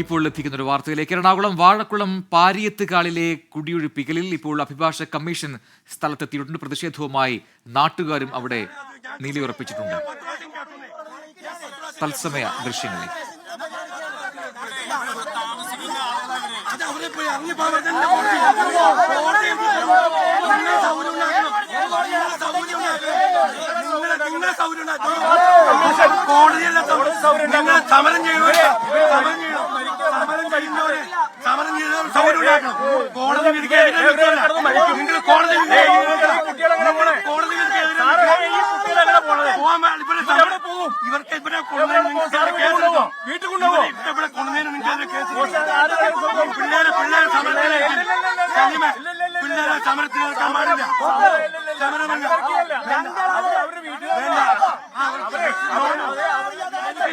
ഇപ്പോൾ ലഭിക്കുന്ന ഒരു വാർത്തയിലേക്ക് എറണാകുളം വാഴക്കുളം പാരിയത്തുകാളിലെ കുടിയൊഴിപ്പിക്കലിൽ ഇപ്പോൾ അഭിഭാഷക കമ്മീഷൻ സ്ഥലത്തെത്തിയിട്ടുണ്ട് പ്രതിഷേധവുമായി നാട്ടുകാരും അവിടെ നീലിയുറപ്പിച്ചിട്ടുണ്ട് തത്സമയ ദൃശ്യങ്ങളിൽ അത് അവിടെ പോയി ഇറങ്ങി പോകാൻ പാടില്ല. ഇവരെ സമരം- ഇവർക്ക് എടുക്കാം. വീട്ടിൽ കൊണ്ടുപോകും ഇവിടെ കൊണ്ടുവന്നതിന് നിങ്ങൾക്ക് കേസ്. പിള്ളേരെ പിള്ളേരെ സമരത്തിന് പിള്ളേരെ സമരത്തിന് നിൽക്കാൻ പാടില്ല. സമരമല്ല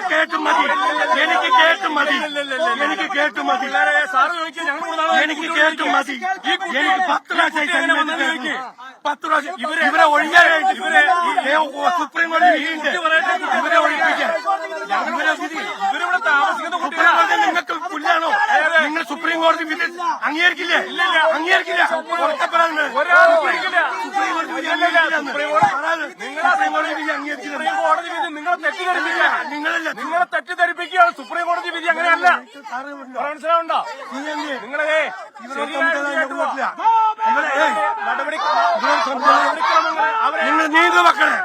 കേട്ടും മതി. മതി എനിക്ക് കേട്ടും മതി ഇവിടെ എനിക്ക് കേട്ടും മതി എനിക്ക് പത്ത് പ്രാവശ്യം. പത്ത് പ്രാവശ്യം ഇവരെ ഇവരെ ഒഴിയാനായിട്ട് ഇവരെ സുപ്രീം കോടതി. ഇവരെ ഒഴിപ്പിക്കാൻ ഇവരെ ഇവരിവിടെ താമസിക്കുന്ന സുപ്രീം കുട്ടികളാണ് കോടതി നിങ്ങൾക്ക് പുല്ലാണോ നിങ്ങൾ സുപ്രീം കോടതി വിധി അംഗീകരിക്കില്ലേ. അംഗീകരിക്കില്ല. കോടതി വിധി നിങ്ങളെ തെറ്റിദ്ധരിപ്പിക്കുക. നിങ്ങളല്ല. നിങ്ങളെ തെറ്റിദ്ധരിപ്പിക്കുകയാണ് സുപ്രീം കോടതി വിധി അങ്ങനെയല്ല. മനസ്സിലാവുണ്ടോ നിങ്ങളെ നടപടി നടപടിക്രമങ്ങൾ അവരെ നിങ്ങൾ നീന്തു മക്കളെ.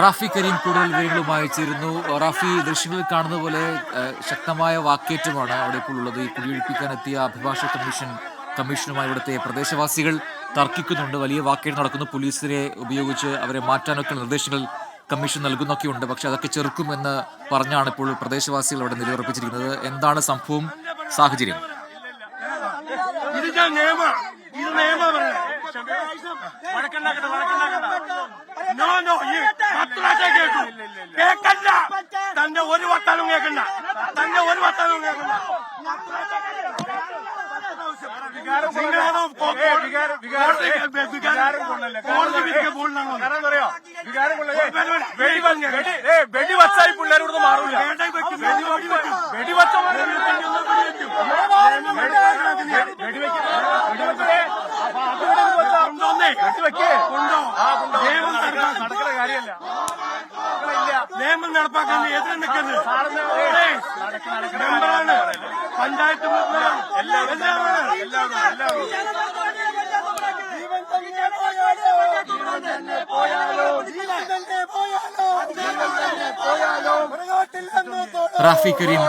റാഫി കരീം കൂടുതൽ വിവരങ്ങളുമായി ചേരുന്നു റഫി ദൃശ്യങ്ങളിൽ കാണുന്ന പോലെ ശക്തമായ വാക്കേറ്റമാണ് അവിടെ ഇപ്പോൾ ഉള്ളത്. ഈ കുടിയൊഴിപ്പിക്കാനെത്തിയ അഭിഭാഷക കമ്മീഷൻ കമ്മീഷനുമായി ഇവിടുത്തെ പ്രദേശവാസികൾ തർക്കിക്കുന്നുണ്ട്. വലിയ വാക്കേറ്റം നടക്കുന്നു. പോലീസിനെ ഉപയോഗിച്ച് അവരെ മാറ്റാനൊക്കെ നിർദ്ദേശങ്ങൾ കമ്മീഷൻ നൽകുന്നൊക്കെയുണ്ട്. പക്ഷെ അതൊക്കെ ചെറുക്കുമെന്ന് പറഞ്ഞാണ് ഇപ്പോൾ പ്രദേശവാസികൾ അവിടെ നിലയുറപ്പിച്ചിരിക്കുന്നത്. എന്താണ് സംഭവം? സാഹചര്യം? വഴക്കുണ്ടാക്കണ്ട വഴക്കുണ്ടാക്കണ്ട നോ നോ ഈ പത്ത് പ്രാവശ്യം കേട്ടു കേക്കണ്ട തന്റെ ഒരു വട്ടാനും കേക്കണ്ട തന്റെ ഒരു വട്ടാനും കേക്കണ്ട നിങ്ങളാണോ കോ- ഏ, വികാരം- വികാരം- കോടതി- ഏ, വികാരം കൊള്ളല്ലേ? കോടതി വിധിക്ക് മുകളിലാണോ? കാരണം എന്താ അറിയോ? വികാരം കൊള്ളല്ലേ? വേണ്ട, വേണ്ട. വെടി വ- വെടി- ഏ, വെടി വച്ചായി പിള്ളേർ ഇവിടുന്ന് മാറൂല വേണ്ട, വെക്കും, കൊണ്ടുവന്നേ. വെക്കേ. കൊണ്ടോ. ആ, കൊണ്ടോ. നിയമം നടക്കുന്ന കാര്യമല്ല. നിയമം നടപ്പാക്കാൻ എതിരെ നിൽക്കുന്നത് മെമ്പറാണ് പഞ്ചായത്ത് എല്ലാവരും എല്ലാവരും എല്ലാവരും റാഫി കരീം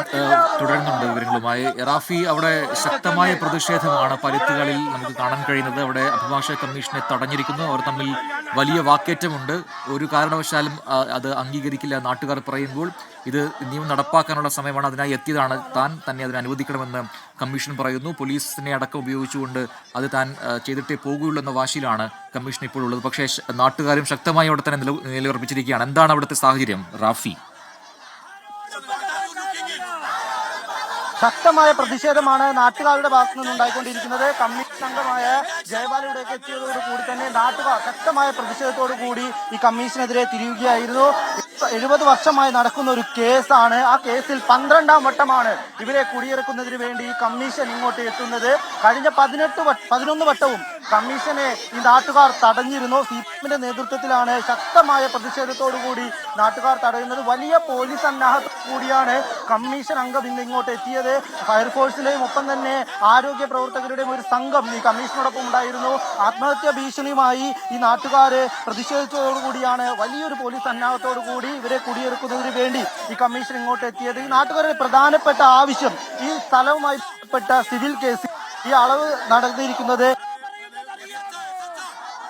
തുടരുന്നുണ്ട് വിവരങ്ങളുമായി. റാഫി അവിടെ ശക്തമായ പ്രതിഷേധമാണ് പരുത്തുകളിൽ നമുക്ക് കാണാൻ കഴിയുന്നത്. അവിടെ അഭിഭാഷക കമ്മീഷനെ തടഞ്ഞിരിക്കുന്നു. അവർ തമ്മിൽ വലിയ വാക്കേറ്റമുണ്ട്. ഒരു കാരണവശാലും അത് അംഗീകരിക്കില്ല നാട്ടുകാർ പറയുമ്പോൾ. ഇത് നിയമം നടപ്പാക്കാനുള്ള സമയമാണ്. അതിനായി എത്തിയതാണ് താൻ. തന്നെ അതിനെ അനുവദിക്കണമെന്ന് കമ്മീഷൻ പറയുന്നു. പോലീസിനെ അടക്കം ഉപയോഗിച്ചുകൊണ്ട് അത് താൻ ചെയ്തിട്ടേ പോകുള്ളൂ എന്ന വാശിയിലാണ് കമ്മീഷൻ ഇപ്പോൾ ഉള്ളത്. പക്ഷേ നാട്ടുകാരും ശക്തമായി അവിടെ തന്നെ നില നിലയുറപ്പിച്ചിരിക്കുകയാണ്. എന്താണ് അവിടുത്തെ സാഹചര്യം റാഫി? ശക്തമായ പ്രതിഷേധമാണ് നാട്ടുകാരുടെ ഭാഗത്തു നിന്ന് ഉണ്ടായിക്കൊണ്ടിരിക്കുന്നത്. കമ്മീഷൻ അംഗമായ ഇവിടേക്ക് എത്തിയതോടു കൂടി തന്നെ നാട്ടുകാർ ശക്തമായ പ്രതിഷേധത്തോടു കൂടി ഈ കമ്മീഷനെതിരെ തിരിയുകയായിരുന്നു. എഴുപത് വർഷമായി നടക്കുന്ന ഒരു കേസാണ്. ആ കേസിൽ പന്ത്രണ്ടാം വട്ടമാണ് ഇവരെ കുടിയിറക്കുന്നതിന് വേണ്ടി ഈ കമ്മീഷൻ ഇങ്ങോട്ട് എത്തുന്നത്. കഴിഞ്ഞ പതിനെട്ട് പതിനൊന്ന് വട്ടവും കമ്മീഷനെ ഈ നാട്ടുകാർ തടഞ്ഞിരുന്നു. സി നേതൃത്വത്തിലാണ് ശക്തമായ പ്രതിഷേധത്തോടു കൂടി നാട്ടുകാർ തടയുന്നത് വലിയ പോലീസ് സന്നാഹത്തോടു കൂടിയാണ്. കമ്മീഷൻ അംഗം ഇന്ന് ഇങ്ങോട്ട് എത്തിയത്. ഫയർഫോഴ്സിലെയും ഒപ്പം തന്നെ ആരോഗ്യ പ്രവർത്തകരുടെയും ഒരു സംഘം ഈ കമ്മീഷനോടൊപ്പം ഉണ്ടായിരുന്നു. ആത്മഹത്യാ ഭീഷണിയുമായി ഈ നാട്ടുകാർ പ്രതിഷേധിച്ചതോടുകൂടിയാണ് വലിയൊരു പോലീസ് സന്നാഹത്തോടു കൂടി ഇവരെ കുടിയൊരുക്കുന്നതിന് വേണ്ടി ഈ കമ്മീഷൻ ഇങ്ങോട്ട് എത്തിയത്. ഈ നാട്ടുകാരുടെ പ്രധാനപ്പെട്ട ആവശ്യം ഈ സ്ഥലവുമായി സിവിൽ കേസ് ഈ അളവ് നടന്നിരിക്കുന്നത്.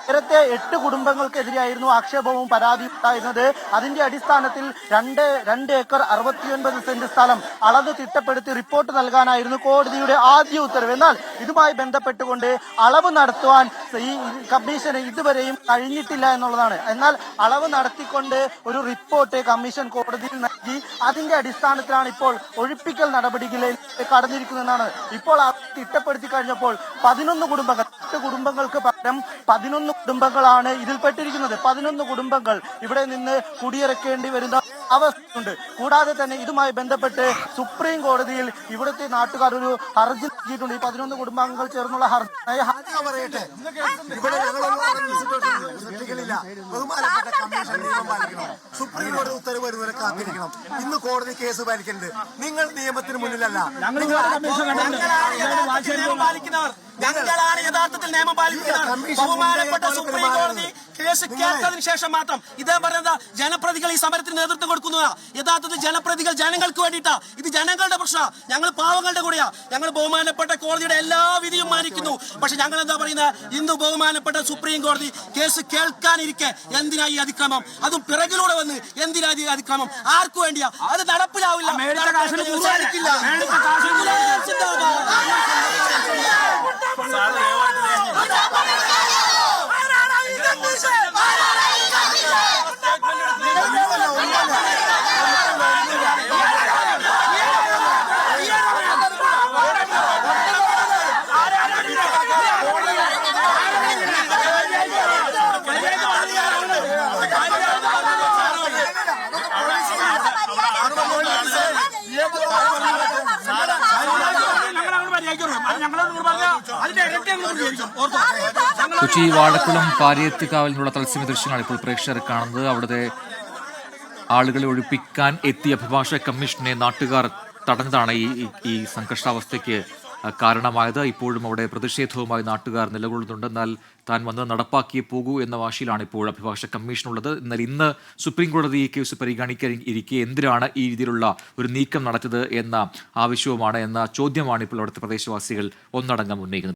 നേരത്തെ എട്ട് കുടുംബങ്ങൾക്കെതിരെയായിരുന്നു ആക്ഷേപവും പരാതിയും ഉണ്ടായിരുന്നത്. അതിന്റെ അടിസ്ഥാനത്തിൽ രണ്ട് രണ്ട് ഏക്കർ അറുപത്തിയൊൻപത് സെന്റ് സ്ഥലം അളന്ന് തിട്ടപ്പെടുത്തി റിപ്പോർട്ട് നൽകാനായിരുന്നു കോടതിയുടെ ആദ്യ ഉത്തരവ്. എന്നാൽ ഇതുമായി ബന്ധപ്പെട്ടുകൊണ്ട് അളവ് നടത്തുവാൻ ഈ കമ്മീഷന് ഇതുവരെയും കഴിഞ്ഞിട്ടില്ല എന്നുള്ളതാണ്. എന്നാൽ അളവ് നടത്തിക്കൊണ്ട് ഒരു റിപ്പോർട്ട് കമ്മീഷൻ കോടതിയിൽ നൽകി. അതിന്റെ അടിസ്ഥാനത്തിലാണ് ഇപ്പോൾ ഒഴിപ്പിക്കൽ നടപടികളിൽ കടന്നിരിക്കുന്നതെന്നാണ്. ഇപ്പോൾ തിട്ടപ്പെടുത്തി കഴിഞ്ഞപ്പോൾ പതിനൊന്ന് കുടുംബങ്ങൾ എട്ട് കുടുംബങ്ങൾക്ക് പകരം പതിനൊന്ന് കുടുംബങ്ങളാണ് ഇതിൽപ്പെട്ടിരിക്കുന്നത്. പതിനൊന്ന് കുടുംബങ്ങൾ ഇവിടെ നിന്ന് കുടിയിറക്കേണ്ടി വരുന്ന അവസ്ഥയുണ്ട്. കൂടാതെ തന്നെ ഇതുമായി ബന്ധപ്പെട്ട് സുപ്രീം കോടതിയിൽ ഇവിടുത്തെ നാട്ടുകാർ ഒരു ഹർജി നൽകിയിട്ടുണ്ട്. ഈ പതിനൊന്ന് കുടുംബാംഗങ്ങൾ ചേർന്നുള്ള ഹർജി. പറയട്ടെ? ഇവിടെ ബഹുമാനപ്പെട്ട കമ്മീഷൻ നിയമം പാലിക്കണം. സുപ്രീം കോടതി ഉത്തരവ് വരുന്നവരെ കാത്തിരിക്കണം. ഇന്ന് കോടതി കേസ് പാലിക്കുന്നത് നിങ്ങൾ നിയമത്തിന് മുന്നിലല്ല. പാലിക്കുന്നവർ. ഞങ്ങളാണ് യഥാർത്ഥത്തിൽ നിയമം പാലിക്കുന്നത് ബഹുമാനപ്പെട്ട സുപ്രീം കോടതി കേസ് കേട്ടതിന് ശേഷം മാത്രം ഇതേ പറയുന്നത് ജനപ്രതികൾ ഈ സമരത്തിന് നേതൃത്വം കൊടുക്കുന്നതാ. യഥാർത്ഥത്തിൽ ജനപ്രതികൾ ജനങ്ങൾക്ക് വേണ്ടിയിട്ടാ. ഇത് ജനങ്ങളുടെ പ്രശ്നമാണ് ഞങ്ങൾ പാവങ്ങളുടെ കൂടെയാ. ഞങ്ങൾ ബഹുമാനപ്പെട്ട കോടതിയുടെ എല്ലാ വിധിയും മാനിക്കുന്നു. പക്ഷെ ഞങ്ങൾ എന്താ പറയുന്നത് ഇന്ന് ബഹുമാനപ്പെട്ട സുപ്രീം കോടതി കേസ് കേൾക്കാനിരിക്കെ എന്തിനാ ഈ അതിക്രമം? അതും പിറകിലൂടെ വന്ന് എന്തിനാ ഈ അതിക്രമം? ആർക്കു വേണ്ടിയാ? അത് നടപ്പിലാവില്ല. കൊച്ചി വാഴക്കുളം പാരിയത്ത് കാവലിനുള്ള തത്സമയ ദൃശ്യങ്ങളാണ് ഇപ്പോൾ പ്രേക്ഷകർ കാണുന്നത്. അവിടുത്തെ ആളുകളെ ഒഴിപ്പിക്കാൻ എത്തിയ അഭിഭാഷക കമ്മീഷനെ നാട്ടുകാർ തടഞ്ഞതാണ് ഈ ഈ- സംഘർഷാവസ്ഥയ്ക്ക് കാരണമായത്. ഇപ്പോഴും അവിടെ പ്രതിഷേധവുമായി നാട്ടുകാർ നിലകൊള്ളുന്നുണ്ട്. എന്നാൽ താൻ വന്ന് നടപ്പാക്കിയേ പോകൂ എന്ന വാശിയിലാണ് ഇപ്പോൾ അഭിഭാഷക കമ്മീഷനുള്ളത്. എന്നാൽ ഇന്ന് സുപ്രീം കോടതി ഈ കേസ് പരിഗണിക്കാൻ ഇരിക്കെ എന്തിനാണ് ഈ രീതിയിലുള്ള ഒരു നീക്കം നടത്തിയത് എന്ന ആവശ്യവുമാണ് എന്ന ചോദ്യമാണ് ഇപ്പോൾ അവിടുത്തെ പ്രദേശവാസികൾ ഒന്നടങ്കം ഉന്നയിക്കുന്നത്.